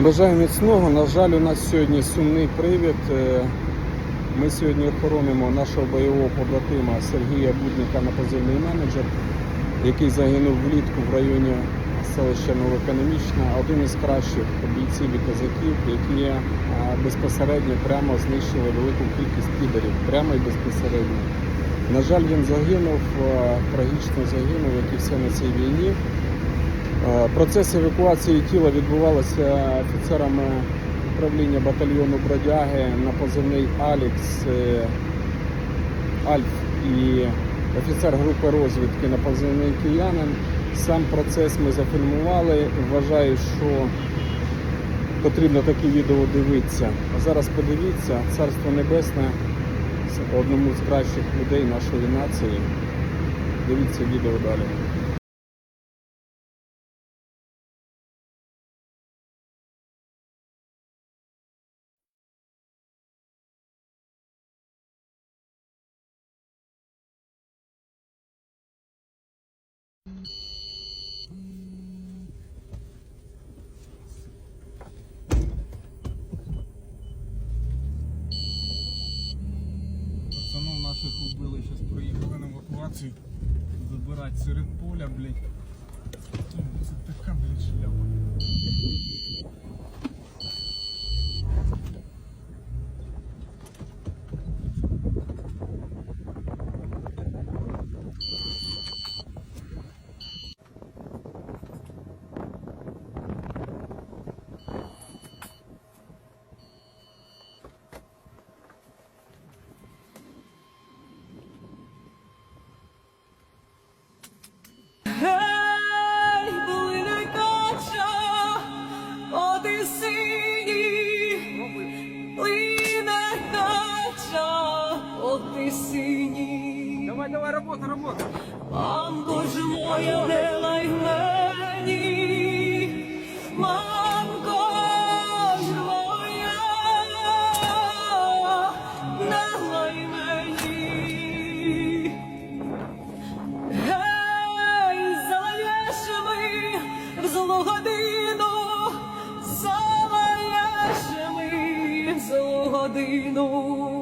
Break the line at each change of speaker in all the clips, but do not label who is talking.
Бажаю міцного. На жаль, у нас сьогодні сумний привід. Е, Ми сьогодні охоронимо нашого бойового побратима Сергія Будника на позивний менеджер, який загинув влітку в районі селища Новоекономічна. Один із кращих бійців і козаків, які е, безпосередньо прямо знищили велику кількість підерів, прямо і безпосередньо. На жаль, він загинув, е, трагічно загинув, як і все на цій війні. Е, Процес евакуації тіла відбувався офіцерами управління батальйону Бродяги на позивний Алікс е, Альф і офіцер групи розвідки на позивний Киянин. Сам процес ми зафільмували. Вважаю, що потрібно такі відео дивитися. А зараз подивіться, Царство Небесне одному з кращих людей нашої нації. Дивіться відео далі. Пацанов наших убили, зараз проїхали на евакуацію. Забирати серед поля, блядь. Це така, блядь, шляпа.
Оди сині, плине кача, оди сині.
Давай, давай, робота, робота.
Мамко Боже моя, не лай мені, злу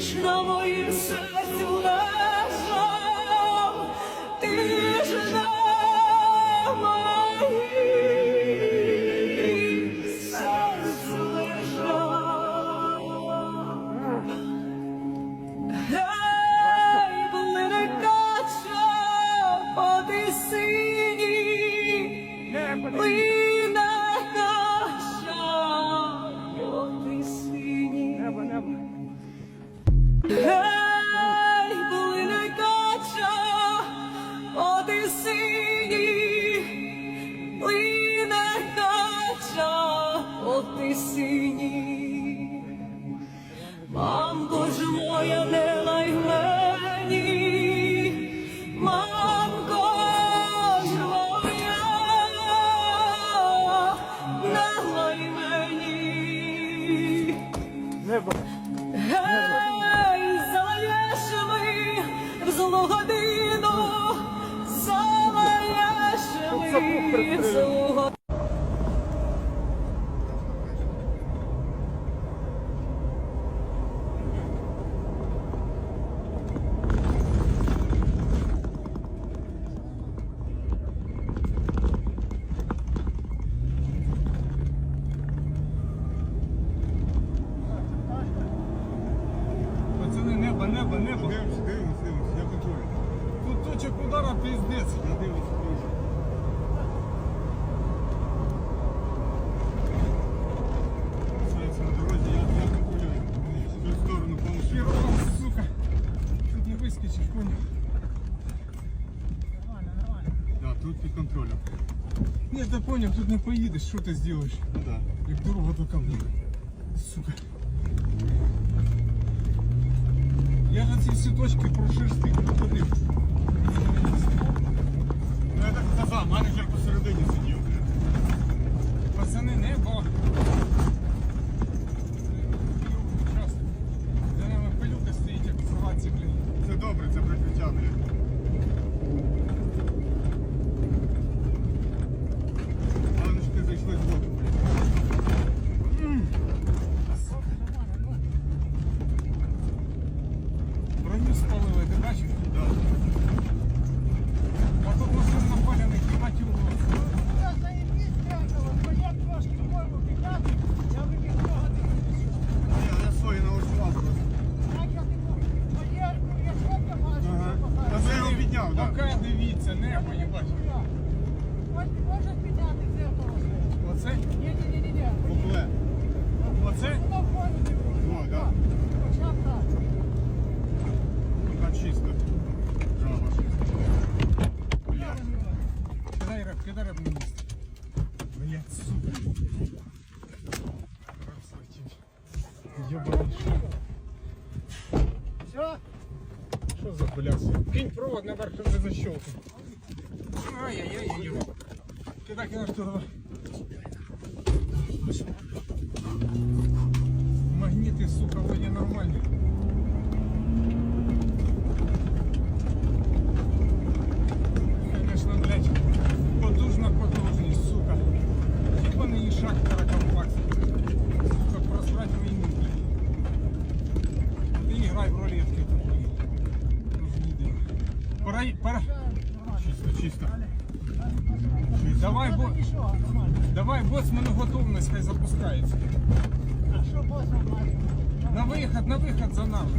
Ж на моїм серці лежав, ти ж на моїм моя, не лай мені, мамко моя, не лай мені.
Небо.
Гей, залаєш злу годину, заваляшми, злу годину.
небо, небо, небо.
Дивимося, дивимося, дивимося, я контролю.
Тут точок удара піздець.
Я дивлюся, дивлюся. Залишається на дорозі, я, я контролюю. В цю сторону повністю.
Пірон, сука. Тут не вискочиш, понял.
Да, тут під контролем.
Ні, ти поняв, тут не поїдеш, що ти зробиш?
Ну да.
Як дорога то ко мне. Сука. Я на ці всі точки проходив.
Ну я так казав, менеджер посередині сидів.
Пацани, небо. За нами пилюка стоїть, як в блін.
Це добре, це прикриття, блядь. Головне, що ти зайшли в воду, блядь.
Броню спалили, ти бачиш?
Да.
А тут машин напалених, їбать його.
Я заебись спрятала, бо я трошки форму підняти, я вибіг того дивитися.
Я, я свої налаштував просто.
Так я не можу. Моє, я сьогодні бачу,
Ага.
що
Та
показує.
це його підняв, так.
Пока дивіться, небо, їбать. Що за бляс? Кинь провод наверх, вже защелкнув. Ай-яй-яй. Кидай, кидай, що давай. Магніти, сука, вроді нормальні. Конечно, блядь, потужна потужність, сука. Хіба не і шахтера компакт. Сука, просрать війну, блядь. Ти грай в рулетки тут, блядь. Нужні діло. Пора, пора.
Чисто, чисто.
Давай, бо, давай, боцману готовність, хай запускається. На виход, на виход за нами.